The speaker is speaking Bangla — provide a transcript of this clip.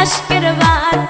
আশকের বাড়ি